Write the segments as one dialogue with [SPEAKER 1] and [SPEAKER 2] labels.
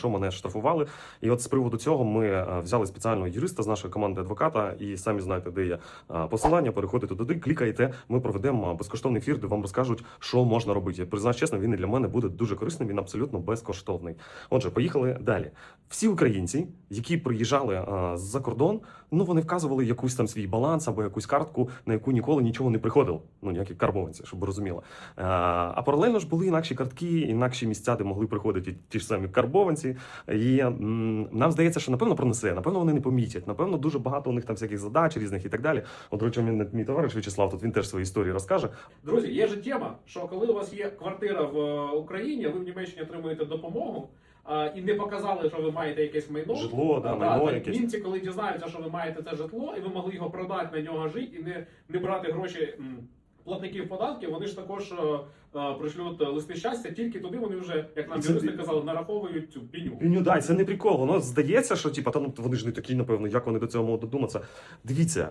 [SPEAKER 1] що мене штрафували. І от з приводу цього ми е, взяли спеціального юриста з нашої команди адвоката, і самі знаєте, де є е, посилання. Переходите туди, клікаєте. Ми проведемо безкоштовний ефір, де вам розкажуть, що можна робити. Признаюсь чесно, він і для мене буде дуже корисним. Він абсолютно безкоштовний. Отже, поїхали далі. Всі українці, які приїжджали е, з-за кордон, ну вони вказували якусь там свій баланс або якусь картку, на яку ніколи нічого не приходило. Ну ніякі карбованці, щоб. Е, А паралельно ж були інакші картки, інакші місця, де могли приходити ті ж самі карбованці. І нам здається, що напевно пронесе, напевно, вони не помітять. Напевно, дуже багато у них там всяких задач різних і так далі. От, речі, мій, мій товариш В'ячеслав, тут він теж свої історії розкаже.
[SPEAKER 2] Друзі, є же тема, що коли у вас є квартира в е, Україні, ви в Німеччині отримуєте допомогу. І не показали, що ви маєте якесь майно.
[SPEAKER 1] Житло, да,
[SPEAKER 2] А,
[SPEAKER 1] майно
[SPEAKER 2] то
[SPEAKER 1] якесь.
[SPEAKER 2] Німці, коли дізнаються, що ви маєте це житло, і ви могли його продати на нього жити і не, не брати гроші платників податків, вони ж також е, е, пришлють листи щастя, тільки туди вони вже, як нам
[SPEAKER 1] Це
[SPEAKER 2] юристи казали, нараховують цю піню.
[SPEAKER 1] Піню, дай, це не прикол. Воно здається, що типа, та ну вони ж не такі, напевно, як вони до цього можуть додуматися. Дивіться.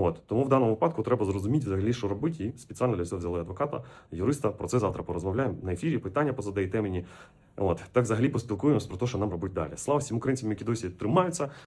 [SPEAKER 1] От тому в даному випадку треба зрозуміти взагалі, що робити, і спеціально для цього взяли адвоката, юриста. Про це завтра порозмовляємо на ефірі. Питання позадаєте мені. От так взагалі поспілкуємось про те, що нам робити далі. Слава всім українцям, які досі тримаються.